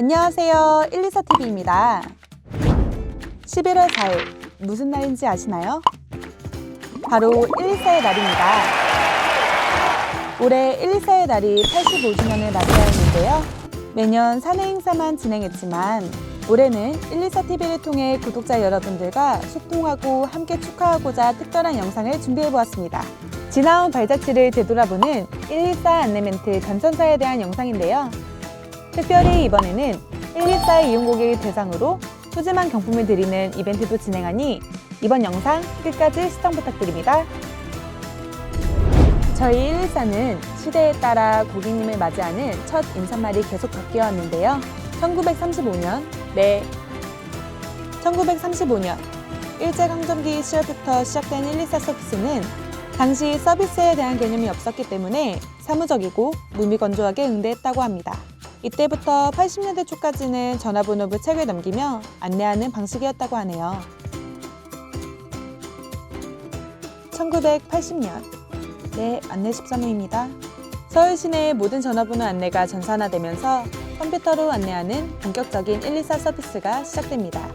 안녕하세요. 124TV입니다. 11월 4일, 무슨 날인지 아시나요? 바로 114의 날입니다. 올해 114의 날이 85주년을 맞이하였는데요. 매년 사내 행사만 진행했지만 올해는 124TV를 통해 구독자 여러분들과 소통하고 함께 축하하고자 특별한 영상을 준비해보았습니다. 지나온 발자취를 되돌아보는 114 안내멘트 전천사에 대한 영상인데요. 특별히 이번에는 114 이용 고객 대상으로 푸짐한 경품을 드리는 이벤트도 진행하니 이번 영상 끝까지 시청 부탁드립니다. 저희 114는 시대에 따라 고객님을 맞이하는 첫 인사말이 계속 바뀌어 왔는데요. 1935년, 네. 1935년 일제강점기 시절부터 시작된 114 서비스는 당시 서비스에 대한 개념이 없었기 때문에 사무적이고 무미건조하게 응대했다고 합니다. 이때부터 80년대 초까지는 전화번호부 책을 넘기며 안내하는 방식이었다고 하네요. 1980년 네, 안내 13호입니다. 서울 시내의 모든 전화번호 안내가 전산화되면서 컴퓨터로 안내하는 본격적인 124 서비스가 시작됩니다.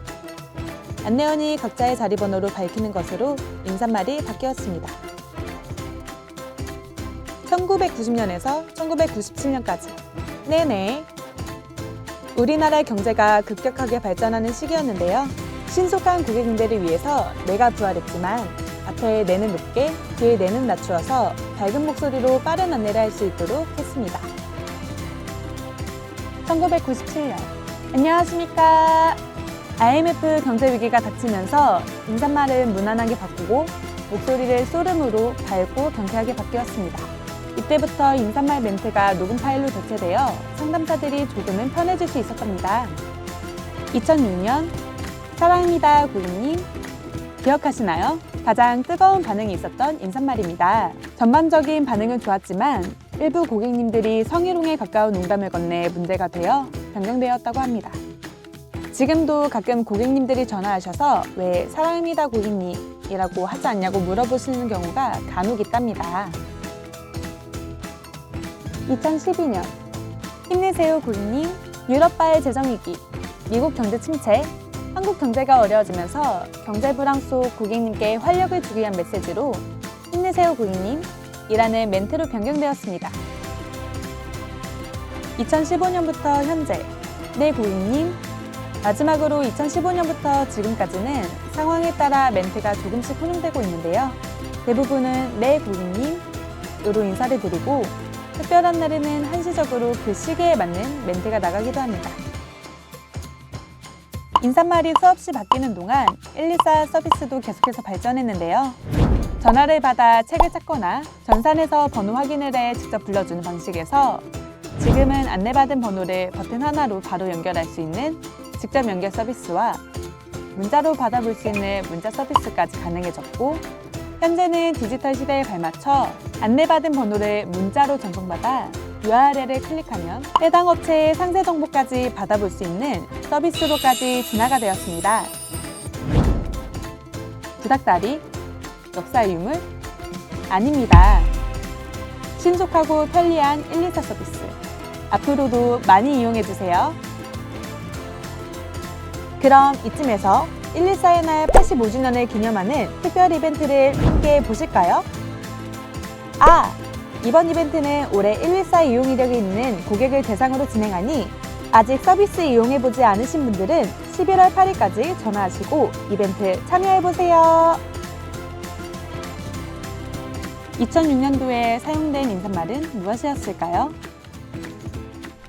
안내원이 각자의 자리 번호로 밝히는 것으로 인사말이 바뀌었습니다. 1990년에서 1997년까지 네네. 우리나라 경제가 급격하게 발전하는 시기였는데요. 신속한 고객 응대를 위해서 내가 부활했지만 앞에 내는 높게, 뒤에 내는 낮추어서 밝은 목소리로 빠른 안내를 할 수 있도록 했습니다. 1997년. 안녕하십니까. IMF 경제 위기가 닥치면서 인사말을 무난하게 바꾸고 목소리를 소름으로 밝고 경쾌하게 바뀌었습니다. 이때부터 인사말 멘트가 녹음 파일로 대체되어 상담사들이 조금은 편해질 수 있었답니다. 2006년 사랑합니다 고객님 기억하시나요? 가장 뜨거운 반응이 있었던 인사말입니다. 전반적인 반응은 좋았지만 일부 고객님들이 성희롱에 가까운 농담을 건네 문제가 되어 변경되었다고 합니다. 지금도 가끔 고객님들이 전화하셔서 왜 사랑합니다 고객님이라고 하지 않냐고 물어보시는 경우가 간혹 있답니다. 2012년. 힘내세요 고객님. 유럽바의 재정위기. 미국 경제 침체. 한국 경제가 어려워지면서 경제 불황 속 고객님께 활력을 주기 위한 메시지로 힘내세요 고객님. 이라는 멘트로 변경되었습니다. 2015년부터 현재. 네 고객님. 마지막으로 2015년부터 지금까지는 상황에 따라 멘트가 조금씩 혼용되고 있는데요. 대부분은 네 고객님으로 인사를 드리고 특별한 날에는 한시적으로 그 시기에 맞는 멘트가 나가기도 합니다. 인사말이 수없이 바뀌는 동안 124 서비스도 계속해서 발전했는데요. 전화를 받아 책을 찾거나 전산에서 번호 확인을 해 직접 불러주는 방식에서 지금은 안내받은 번호를 버튼 하나로 바로 연결할 수 있는 직접 연결 서비스와 문자로 받아볼 수 있는 문자 서비스까지 가능해졌고 현재는 디지털 시대에 발맞춰 안내받은 번호를 문자로 전송받아 URL을 클릭하면 해당 업체의 상세 정보까지 받아볼 수 있는 서비스로까지 진화가 되었습니다. 두닥다리, 역사 유물? 아닙니다. 신속하고 편리한 124 서비스. 앞으로도 많이 이용해주세요. 그럼 이쯤에서 114의 날 85주년을 기념하는 특별 이벤트를 함께 보실까요? 아! 이번 이벤트는 올해 114 이용 이력이 있는 고객을 대상으로 진행하니 아직 서비스 이용해보지 않으신 분들은 11월 8일까지 전화하시고 이벤트 참여해보세요. 2006년도에 사용된 인사말은 무엇이었을까요?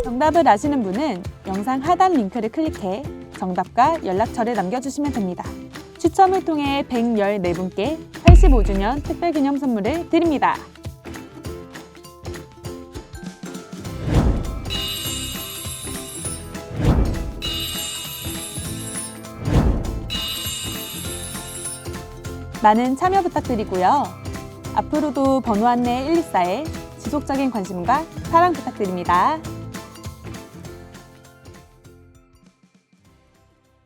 정답을 아시는 분은 영상 하단 링크를 클릭해 정답과 연락처를 남겨주시면 됩니다. 추첨을 통해 114분께 85주년 특별기념 선물을 드립니다. 많은 참여 부탁드리고요. 앞으로도 번호 안내 124에 지속적인 관심과 사랑 부탁드립니다.